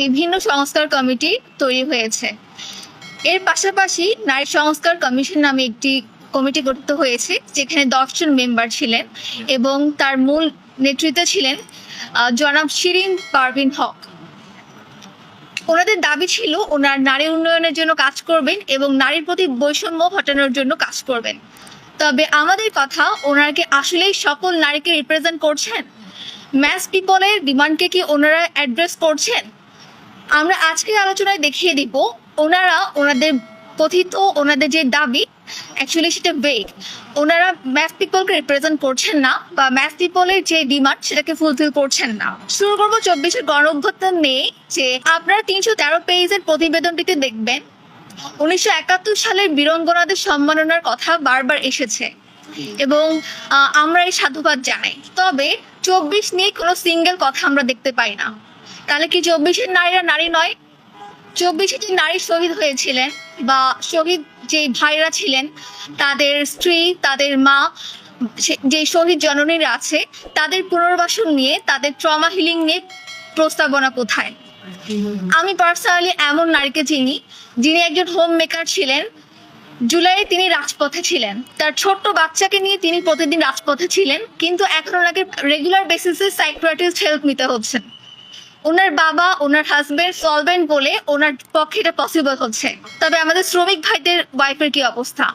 বিভিন্ন সংস্কার কমিটি তৈরি হয়েছে। এর পাশাপাশি নারী সংস্কার কমিশন নামে একটি কমিটি গঠিত হয়েছে, যেখানে দশজন মেম্বার ছিলেন এবং তার মূল নেতৃত্বে ছিলেন জনাব শিরিন পারভিন হক। ওনাদের দাবি ছিল ওনার নারী উন্নয়নের জন্য কাজ করবেন এবং নারীর প্রতি বৈষম্য হটানোর জন্য কাজ করবেন। তবে আমাদের কথা, ওনারা আসলেই সকল নারীকে রিপ্রেজেন্ট করছেন? ম্যাস পিপলের ডিমান্ডকে কি ওনারা অ্যাড্রেস করছেন? আমরা আজকের আলোচনায় দেখিয়ে দিব ওনারা ওনাদের কথিত ওনাদের যে দাবি অ্যাকচুয়ালি সেটা বেগ ওনারা ম্যাথ পিপলকে রিপ্রেজেন্ট করছেন না বা ম্যাথ পিপলের যে ডিমান্ড সেটাকে ফুলফিল করছেন না। শুরু করব চব্বিশের গণ অভ্যুত্থান নিয়ে যে আপনারা তিনশো তেরো পেজের প্রতিবেদনটিতে দেখবেন, উনিশশো একাত্তর সালের বীরঙ্গনাদের সম্মাননার কথা বারবার এসেছে। এবং আমরা এই সাধুবাদ জানাই। তবে চব্বিশ নিয়ে কোনো সিঙ্গেল কথা আমরা দেখতে পাই না। তাহলে কি চব্বিশের নারীরা নারী নয়? চব্বিশে যে নারী শহীদ হয়েছিলেন বা শহীদ যে ভাইরা ছিলেন, তাদের স্ত্রী, তাদের মা যে শহীদ জননীরা আছে, তাদের পুনর্বাসন নিয়ে, তাদের ট্রমা হিলিং নিয়ে প্রস্তাবনা কোথায়? আমি পার্সোনালি এমন নারীকে চিনি, যিনি একজন হোম মেকার ছিলেন। জুলাইয়ে তিনি রাজপথে ছিলেন। তার ছোট্ট বাচ্চাকে নিয়ে তিনি প্রতিদিন রাজপথে ছিলেন, কিন্তু এখন ওনাকে রেগুলার বেসিসে সাইক্রাটিস্ট হেল্প নিতে হচ্ছে। ওনার বাবা, ওনার হাজবেন্ড সলভেন্ট বলে ওনার পক্ষে এটা পসিবল হচ্ছে। তবে আমাদের শ্রমিক ভাইদের ওয়াইফের কি অবস্থা?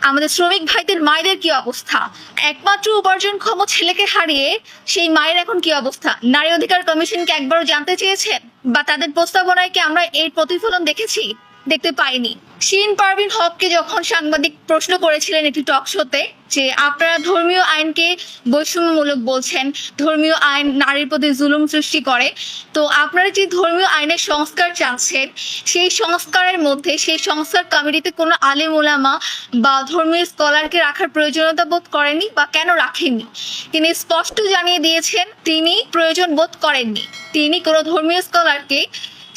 আমাদের শ্রমিক ভাইদের মায়েদের কি অবস্থা? একমাত্র উপার্জনক্ষম ছেলেকে হারিয়ে সেই মায়ের এখন কি অবস্থা? নারী অধিকার কমিশনকে একবারও জানতে চেয়েছেন বা তাদের প্রস্তাবনায় কি আমরা এর প্রতিফলন দেখেছি? দেখতে পাইনি। শিন পারভিন হককে যখন সাংবাদিক প্রশ্ন করেছিলেন একটি টক শোতে যে আপনারা ধর্মীয় আইনকে বৈষম্যমূলক বলছেন, ধর্মীয় আইন নারীর প্রতি জুলুম সৃষ্টি করে, তো আপনারা যে ধর্মীয় আইনের সংস্কার চাচ্ছেন, সেই সংস্কারের মধ্যে, সেই সংস্কার কমিটিতে কোনো আলেম ওলামা বা ধর্মীয় স্কলারকে রাখার প্রয়োজনীয়তা বোধ করেনি বা কেন রাখেননি? তিনি স্পষ্ট জানিয়ে দিয়েছেন, তিনি প্রয়োজন বোধ করেননি। তিনি কোনো ধর্মীয় স্কলারকে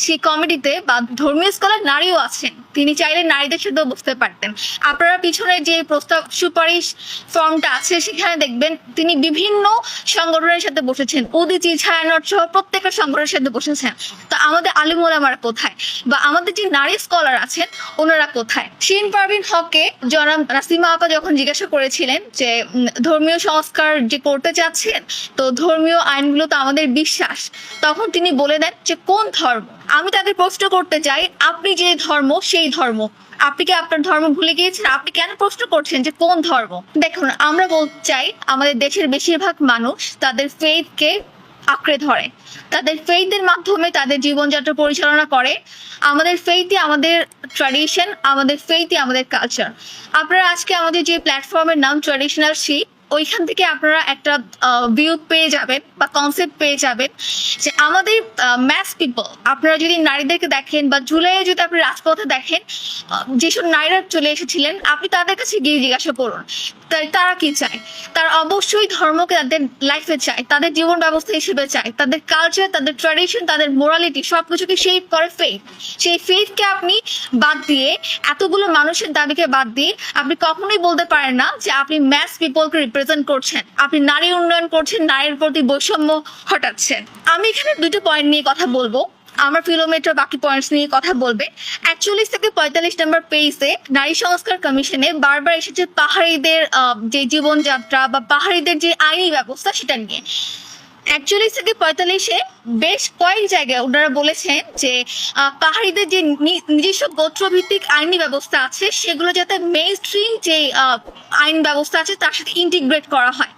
সেই কমিটিতে বা ধর্মীয় স্কলার নারীও আছেন। তিনি চাইলে নারীদের সাথেও বসতে পারতেন। আপনারা পিছনে যে প্রস্তাব সুপারিশ ফর্মটা আছে, সেখানে দেখবেন তিনি বিভিন্ন সংগঠনের সাথে বসেছেন। উদিচি, ছায়ানট সহ প্রত্যেকটা সংগঠনের সাথে বসেছেন। তো আমাদের আলিমুলামারা কোথায়? বা আমাদের যে নারী স্কলার আছেন, ওনারা কোথায়? শিন পারভিন হককে জনাব নাসিমা আপা যখন জিজ্ঞাসা করেছিলেন যে ধর্মীয় সংস্কার যে করতে চাচ্ছেন, তো ধর্মীয় আইনগুলো তো আমাদের বিশ্বাস, তখন তিনি বলে দেন যে, কোন ধর্ম? আমি তাদের প্রশ্ন করতে চাই, আপনি যে ধর্ম, সেই ধর্ম। আপনি কি আপনার ধর্ম ভুলে গিয়েছেন? আপনি কেন প্রশ্ন করছেন যে কোন ধর্ম? দেখুন, আমরা বলতে চাই, আমাদের দেশের বেশিরভাগ মানুষ তাদের ফেইথকে আঁকড়ে ধরে। তাদের ফেইথের মাধ্যমে তাদের জীবনযাত্রা পরিচালনা করে। আমাদের ফেইথই আমাদের ট্র্যাডিশন আমাদের ফেইথই আমাদের কালচার আপনারা আজকে আমাদের যে প্ল্যাটফর্মের নাম ট্র্যাডিশনাল শি ওইখান থেকে আপনারা একটা ভিউ পেয়ে যাবেন বা কনসেপ্ট পেয়ে যাবেন যে আমাদের ম্যাস পিপল আপনারা যদি নারীদেরকে দেখেন বা জুলাইয়ে যদি আপনি রাজপথে দেখেন যেসব নারীরা চলে এসেছিলেন, আপনি তাদের কাছে গিয়ে জিজ্ঞাসা করুন। তারা কি চায়? তারা অবশ্যই ধর্মকে তাদের লাইফে চায়, তাদের জীবন ব্যবস্থা হিসেবে চায়, তাদের কালচার তাদের ট্র্যাডিশন তাদের মোরালিটি সবকিছুকে সেই করে ফেথ সেই ফেথকে আপনি বাদ দিয়ে, এতগুলো মানুষের দাবিকে বাদ দিয়ে, আপনি কখনোই বলতে পারেন না যে আপনি ম্যাস পিপলকে রিপ্রেজেন্ট করছেন। আপনি নারী উন্নয়ন করছেন, নারীর প্রতি বৈষম্য হটাচ্ছেন আমি এখানে দুটো পয়েন্ট নিয়ে কথা বলব। আমার ফিলোমিটার বাকি পয়েন্টস নিয়ে কথা বলবে। একচল্লিশ থেকে পঁয়তাল্লিশ নম্বর পেজে নারী সংস্কার কমিশনে বারবার এসেছে পাহাড়িদের যে জীবনযাত্রা বা পাহাড়িদের যে আইনি ব্যবস্থা সেটা নিয়ে। একচল্লিশ থেকে পঁয়তাল্লিশে বেশ কয়েক জায়গায় ওনারা বলেছেন যে পাহাড়িদের যে নিজস্ব গোত্রভিত্তিক আইনি ব্যবস্থা আছে, সেগুলো যাতে মেইন স্ট্রিম যে আইন ব্যবস্থা আছে, তার সাথে ইন্টিগ্রেট করা হয়।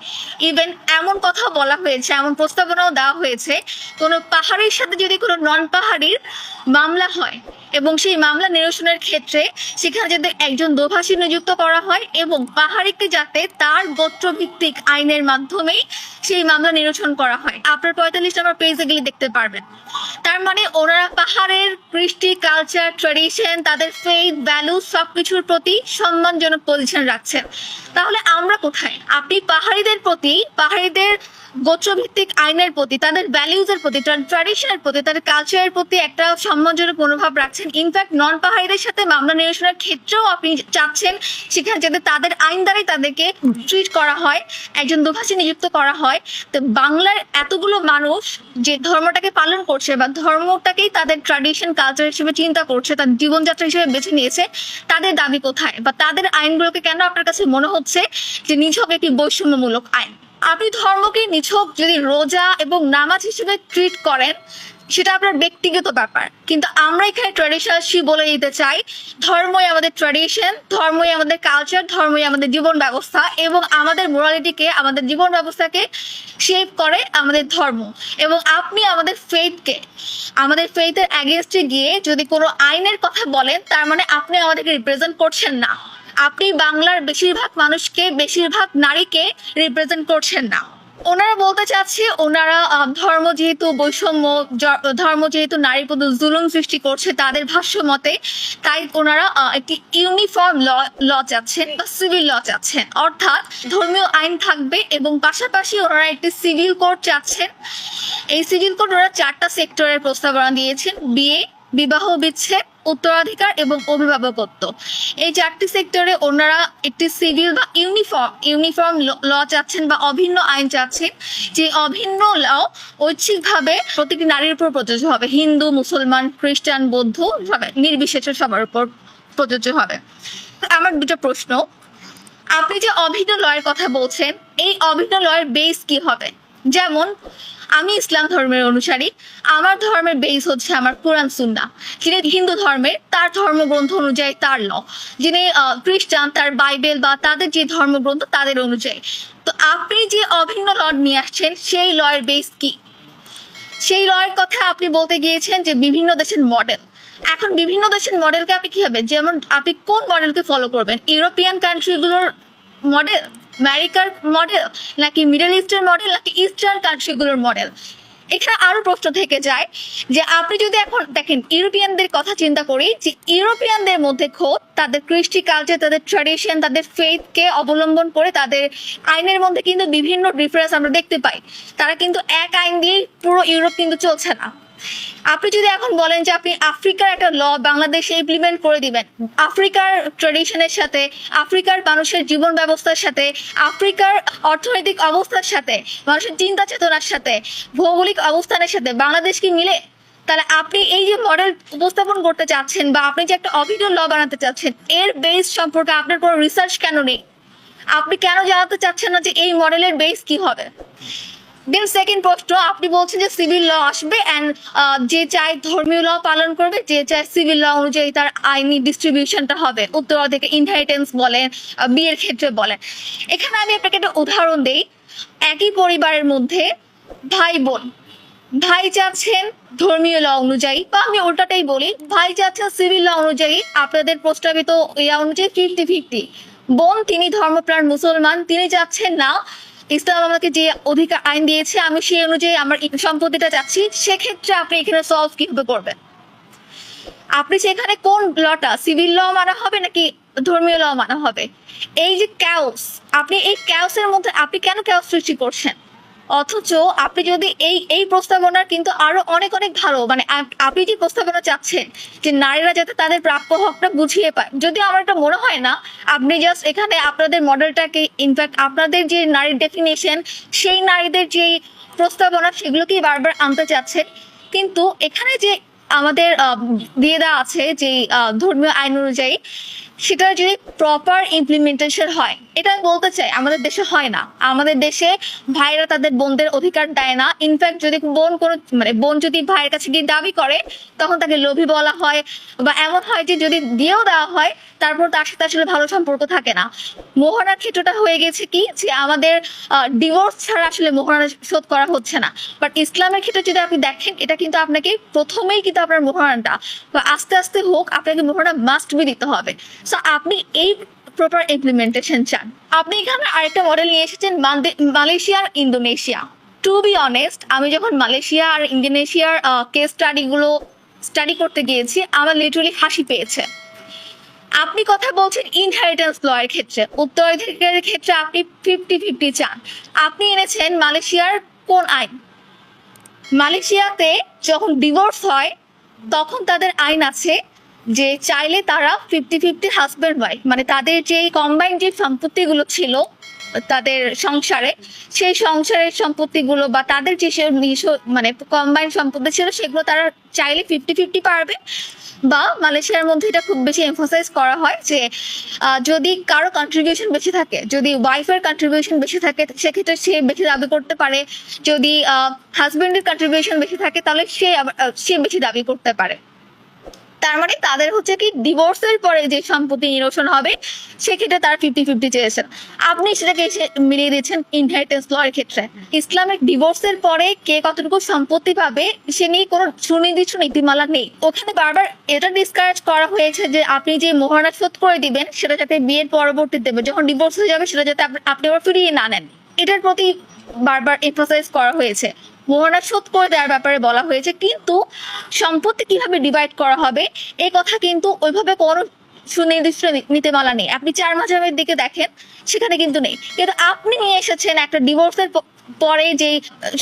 ইভেন এমন কথা বলা হয়েছে, এমন প্রস্তাবনাও দেওয়া হয়েছে, কোনো পাহাড়ির সাথে যদি কোনো নন পাহাড়ির মামলা হয় এবং সেই মামলা নিরসনের ক্ষেত্রে সেখানে যাতে একজন দোভাষী নিযুক্ত করা হয় এবং পাহাড়িকে যাতে তার গোত্রভিত্তিক আইনের মাধ্যমেই সেই মামলা নিরসন করা হয়। আপনার পঁয়তাল্লিশ নম্বর পেজে গেলে দেখতে পারবেন। তার মানে ওনারা পাহাড়ের কৃষ্টি কালচার ট্রেডিশন তাদের ফেইথ ভ্যালু সবকিছুর প্রতি সম্মানজনক পজিশন রাখছেন। তাহলে আমরা কোথায়? আপনি পাহাড়িদের প্রতি, পাহাড়িদের গোত্রভিত্তিক আইনের প্রতি, তাদের ভ্যালিউজের প্রতি ট্র্যাডিশনের প্রতি, তাদের কালচারের প্রতি একটা সম্মানজনক মনোভাব রাখছেন। ইনফ্যাক্ট নন পাহাড়িদের সাথে মামলা নিরসনের ক্ষেত্রেও আপনি চাচ্ছেন, সেখানে যাতে তাদের আইন দ্বারাই তাদেরকে ট্রিট করা হয়, একজন দোভাষী নিযুক্ত করা হয়। তো বাংলার এতগুলো মানুষ যে ধর্মটাকে পালন করছে বা ধর্মটাকেই তাদের ট্র্যাডিশন কালচার হিসেবে চিন্তা করছে তাদের জীবনযাত্রা হিসেবে বেছে নিয়েছে, তাদের দাবি কোথায়? বা তাদের আইনগুলোকে কেন আপনার কাছে মনে হচ্ছে যে নিছক একটি বৈষম্যমূলক আইন? আপনি ধর্মকে নিছক যদি রোজা এবং নামাজ হিসেবে ট্রিট করেন সেটা আপনার ব্যক্তিগত ব্যাপার। কিন্তু আমরা এখানে ট্র্যাডিশনাল বলে দিতে চাই, ধর্মই আমাদের ট্র্যাডিশন ধর্মই আমাদের কালচার ধর্মই আমাদের জীবন ব্যবস্থা এবং আমাদের মোরালিটিকে আমাদের জীবন ব্যবস্থাকে শেপ করে আমাদের ধর্ম। এবং আপনি আমাদের ফেথকে আমাদের ফেথের অ্যাগেনস্টে গিয়ে যদি কোনো আইনের কথা বলেন, তার মানে আপনি আমাদেরকে রিপ্রেজেন্ট করছেন না। আপনি বাংলার বেশিরভাগ মানুষকে, বেশিরভাগ নারীকে রিপ্রেজেন্ট করছেন না। ওনারা বলতে চাচ্ছে, ওনারা ধর্ম যেহেতু বৈষম্য ধর্ম যেহেতু নারীর প্রতি জুলুম সৃষ্টি করছে তাদের ভাষ্য মতে, তাই ওনারা একটি ইউনিফর্ম ল ল চাচ্ছেন বা সিভিল ল চাচ্ছেন। অর্থাৎ ধর্মীয় আইন থাকবে এবং পাশাপাশি ওনারা একটি সিভিল কোড চাচ্ছেন। এই সিভিল কোড ওরা চারটা সেক্টরের প্রস্তাবনা দিয়েছেন বিয়ে বিবাহ, বিচ্ছেদ, উত্তরাধিকার এবং অভিভাবকত্ব। এই চারটি সেক্টরে ওনারা একটি সিভিল বা ইউনিফর্ম ইউনিফর্ম ল চাচ্ছেন বা অভিন্ন আইন চাচ্ছেন। যে অভিন্ন ল ঐচ্ছিকভাবে প্রতিটি নারীর উপর প্রযোজ্য হবে। হিন্দু, মুসলমান, খ্রিস্টান, বৌদ্ধ সবাই নির্বিশেষে সবার উপর প্রযোজ্য হবে। আমার দুটো প্রশ্ন। আপনি যে অভিন্ন লয়ের কথা বলছেন, এই অভিন্ন লয়ের বেস কি হবে? যেমন, আমি ইসলাম ধর্মের অনুসারী, আমার ধর্মের বেস হচ্ছে আমার কোরআন সুন্না যিনি হিন্দু ধর্মের, তার ধর্মগ্রন্থ অনুযায়ী তার ল যিনি খ্রিস্টান, তার বাইবেল বা তাদের যে ধর্মগ্রন্থ, তাদের অনুযায়ী। তো আপনি যে অভিন্ন ল নিয়ে আসছেন, সেই লয়ের বেস কি? সেই লয়ের কথা আপনি বলতে গিয়েছেন যে বিভিন্ন দেশের মডেল এখন বিভিন্ন দেশের মডেলকে আপনি কি হবে যেমন, আপনি কোন মডেলকে ফলো করবেন? ইউরোপিয়ান কান্ট্রিগুলোর মডেল আমেরিকার মডেল নাকি মিডল ইস্টের মডেল নাকি ইস্টার্ন কান্ট্রিগুলোর মডেল এখানে আরও প্রশ্ন থেকে যায় যে, আপনি যদি এখন দেখেন ইউরোপিয়ানদের কথা চিন্তা করি, যে ইউরোপিয়ানদের মধ্যে খোদ তাদের কৃষ্টি কালচার তাদের ট্র্যাডিশন তাদের ফেথকে অবলম্বন করে তাদের আইনের মধ্যে কিন্তু বিভিন্ন ডিফারেন্স আমরা দেখতে পাই। তারা কিন্তু এক আইন দিয়ে পুরো ইউরোপ কিন্তু চলছে না। আপনি যদি এখন বলেন যে আপনি আফ্রিকার একটা ল বাংলাদেশে ইমপ্লিমেন্ট করে দিবেন, আফ্রিকার ট্রেডিশনের সাথে, আফ্রিকার মানুষের জীবন ব্যবস্থার সাথে, আফ্রিকার অর্থনৈতিক অবস্থার সাথে, মানুষের চিন্তা চেতনার সাথে, ভৌগোলিক অবস্থানের সাথে বাংলাদেশ কি মিলে? তাহলে আপনি এই যে মডেল উপস্থাপন করতে চাচ্ছেন বা আপনি যে একটা অভিযোগ ল বানাতে চাচ্ছেন, এর বেস সম্পর্কে আপনার কোনো রিসার্চ কেন নেই? আপনি কেন জানাতে চাচ্ছেন না যে এই মডেলের বেস কি হবে? দেন সেকেন্ড প্রশ্ন, আপনি বলছেন যে সিভিল ল আসবে অ্যান্ড যে চায় ধর্মীয় ল পালন করবে, যে চায় সিভিল ল অনুযায়ী তার আইনি ডিস্ট্রিবিউশনটা হবে, উত্তরাধিকার ইনহেরিটেন্স বলেন বিয়ের ক্ষেত্রে বলেন। এখানে আমি আপনাকে একটা উদাহরণ দেই। একই পরিবারের মধ্যে ভাই বোন, ভাই চাচ্ছেন ধর্মীয় ল অনুযায়ী, বা আমি ওটাটাই বলি, ভাই চাচ্ছেন সিভিল ল অনুযায়ী, আপনাদের প্রস্তাবিত ইয়া অনুযায়ী ফিফটি ফিফটি বোন, তিনি ধর্মপ্রাণ মুসলমান, তিনি চাচ্ছেন না ইসলাম আমাকে যে অধিকার আইন দিয়েছে, আমি সেই অনুযায়ী আমার সম্পত্তিটা চাচ্ছি। সেক্ষেত্রে আপনি এখানে সলভ কীভাবে করবেন? আপনি সেখানে কোন লটা সিভিল ল মানা হবে নাকি ধর্মীয় ল মানা হবে? এই যে ক্যাওস আপনি এই ক্যাওসের মধ্যে, আপনি কেন ক্যাওস সৃষ্টি করছেন? অথচ আপনি যদি এই এই প্রস্তাবনার কিন্তু আরও অনেক অনেক ভালো মানে আপনি যে প্রস্তাবনা চাচ্ছেন যে নারীরা যাতে তাদের প্রাপ্য হকটা বুঝিয়ে পায় যদি আমার এটা মনে হয় না, আপনি জাস্ট এখানে আপনাদের মডেলটাকে ইনফ্যাক্ট আপনাদের যে নারীর ডেফিনেশন সেই নারীদের যে প্রস্তাবনা, সেগুলোকেই বারবার আনতে চাচ্ছে কিন্তু এখানে যে আমাদের দিয়ে দেওয়া আছে যে ধর্মীয় আইন অনুযায়ী সেটা যদি প্রপার ইমপ্লিমেন্টেশন হয়, এটা আমি বলতে চাই, আমাদের দেশে হয় না। আমাদের দেশে ভাইরা তাদের বোনদের অধিকার দেয় না। ইনফ্যাক্ট যদি বোন কোনো মানে বোন যদি ভাইয়ের কাছে গিয়ে দাবি করে, তখন তাকে লোভী বলা হয় বা এমন হয় যে যদি দিয়েও দেওয়া হয়, তারপর তার সাথে আসলে ভালো সম্পর্ক থাকে না। মোহনার ক্ষেত্রটা হয়ে গেছে কি, যে আমাদের ডিভোর্স ছাড়া আসলে মোহনা শোধ করা হচ্ছে না। বাট ইসলামের ক্ষেত্রে যদি আপনি দেখেন, এটা কিন্তু আপনাকে প্রথমেই কিন্তু আপনার মোহনাটা, বা আস্তে আস্তে হোক, আপনাকে মোহনা মাস্ট বি দিতে হবে। সো আপনি এই প্রপার ইমপ্লিমেন্টেশন চান। আপনি এখানে আরেকটা মডেল নিয়ে এসেছেন মালয়েশিয়া আর ইন্দোনেশিয়া। টু বি অনেস্ট আমি যখন মালয়েশিয়া আর ইন্দোনেশিয়ার কেস স্টাডিগুলো স্টাডি করতে গিয়েছি, আমার লিটারালি হাসি পেয়েছে। আপনি কথা বলছেন ইনহেরিটেন্স ল এর ক্ষেত্রে। উত্তরাধিকারের ক্ষেত্রে আপনি ফিফটি ফিফটি চান। আপনি এনেছেন মালয়েশিয়ার কোন আইন? মালয়েশিয়াতে যখন ডিভোর্স হয়, তখন তাদের আইন আছে যে চাইলে তারা ফিফটি ফিফটি হাজব্যান্ড ওয়াইফ মানে তাদের যে কম্বাইন্ড যে সম্পত্তিগুলো ছিল তাদের সংসারে, সেই সংসারের সম্পত্তিগুলো বা তাদের যে মানে কম্বাইন সম্পত্তি ছিল, সেগুলো তারা চাইলে ফিফটি ফিফটি পারবে। বা মালয়েশিয়ার মধ্যে এটা খুব বেশি এমফোসাইজ করা হয় যে যদি কারও কন্ট্রিবিউশন বেশি থাকে, যদি ওয়াইফের কন্ট্রিবিউশন বেশি থাকে, সেক্ষেত্রে সে বেশি দাবি করতে পারে। যদি হাজব্যান্ডের কন্ট্রিবিউশন বেশি থাকে, তাহলে সে সে বেশি দাবি করতে পারে। তার মানে তাদের হচ্ছে কি ডিভোর্সের পরে যে সম্পত্তি নিরসন হবে, সেক্ষেত্রে তার ফিফটি ফিফটি চেয়েছেন আপনি সেটাকে মিলিয়ে দিচ্ছেন ইনহেরিটেন্স লয়ের ক্ষেত্রে। ইসলামিক ডিভোর্সের পরে কে কতটুকু সম্পত্তি পাবে, সে নিয়ে কোনো সুনির্দিষ্ট নীতিমালা নেই। ওখানে বারবার এটা ডিসকারেজ করা হয়েছে যে আপনি যে মোহরানা শোধ করে দিবেন, সেটা যাতে বিয়ের পরবর্তীতে যখন ডিভোর্স হয়ে যাবে, সেটা যাতে আপনি আবার ফিরিয়ে না নেন। এটার প্রতি বারবার এমফাসাইজ করা হয়েছে। মোহনা শোধ করে দেওয়ার ব্যাপারে বলা হয়েছে, কিন্তু সম্পত্তি কীভাবে ডিভাইড করা হবে এই কথা কিন্তু ওইভাবে কোনো সুনির্দিষ্ট নীতিমালা নেই। আপনি চার মাঝাবের দিকে দেখেন, সেখানে কিন্তু নেই। কিন্তু আপনি নিয়ে এসেছেন একটা ডিভোর্সের পরে যে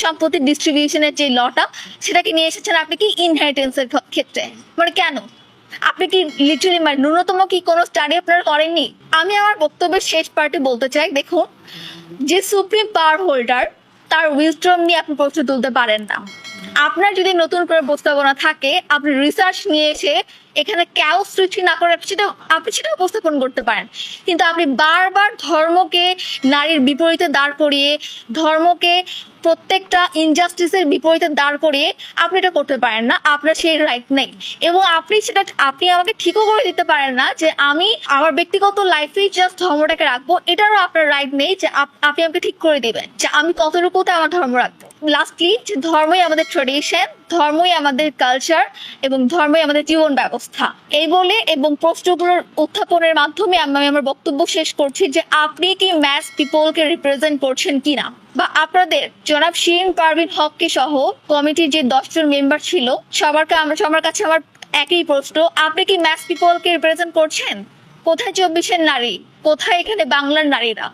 সম্পত্তির ডিস্ট্রিবিউশনের যে লটা সেটাকে নিয়ে এসেছেন আপনি কি ইনহেরিটেন্সের ক্ষেত্রে? মানে কেন? আপনি কি লিটারি মানে ন্যূনতম কি কোনো স্টাডি আপনারা করেননি? আমি আমার বক্তব্যের শেষ পার্টে বলতে চাই, দেখুন, যে সুপ্রিম পাওয়ার হোল্ডার তার উইজডম নিয়ে আপনি প্রশ্ন তুলতে পারেন না। আপনার যদি নতুন করে প্রস্তাবনা থাকে, আপনি রিসার্চ নিয়ে এসে এখানে ক্যাও সৃষ্টি না করে সেটা আপনি সেটা উপস্থাপন করতে পারেন। কিন্তু আপনি বারবার ধর্মকে নারীর বিপরীতে দাঁড় করিয়ে, ধর্মকে প্রত্যেকটা ইনজাস্টিসের বিপরীতে দাঁড় করিয়ে আপনি এটা করতে পারেন না, আপনার সেই রাইট নেই। এবং আপনি সেটা, আপনি আমাকে ঠিকও করে দিতে পারেন না যে আমি আমার ব্যক্তিগত লাইফেই জাস্ট ধর্মটাকে রাখব, এটারও আপনার রাইট নেই যে আপ- আপনি আমাকে ঠিক করে দিবেন যে আমি কতটুকুতে আমার ধর্ম রাখব। লাস্টলি ধর্মই আমাদের ট্রেডিশন ধর্মই আমাদের কালচার এবং ধর্মই আমাদের জীবন ব্যবস্থা। এই বলে এবং প্রশ্নগুলোর উত্থাপনের মাধ্যমে আমি আমার বক্তব্য শেষ করছি যে আপনি কি ম্যাস পিপলকে রিপ্রেজেন্ট করছেন কিনা? বা আপনাদের জনাব শিরিন পারভিন হককে সহ কমিটির যে দশজন মেম্বার ছিল আমরা সবার কাছে আমার একই প্রশ্ন, আপনি কি ম্যাস পিপলকে রিপ্রেজেন্ট করছেন? কোথায় চব্বিশের নারী? কোথায় এখানে বাংলার নারীরা?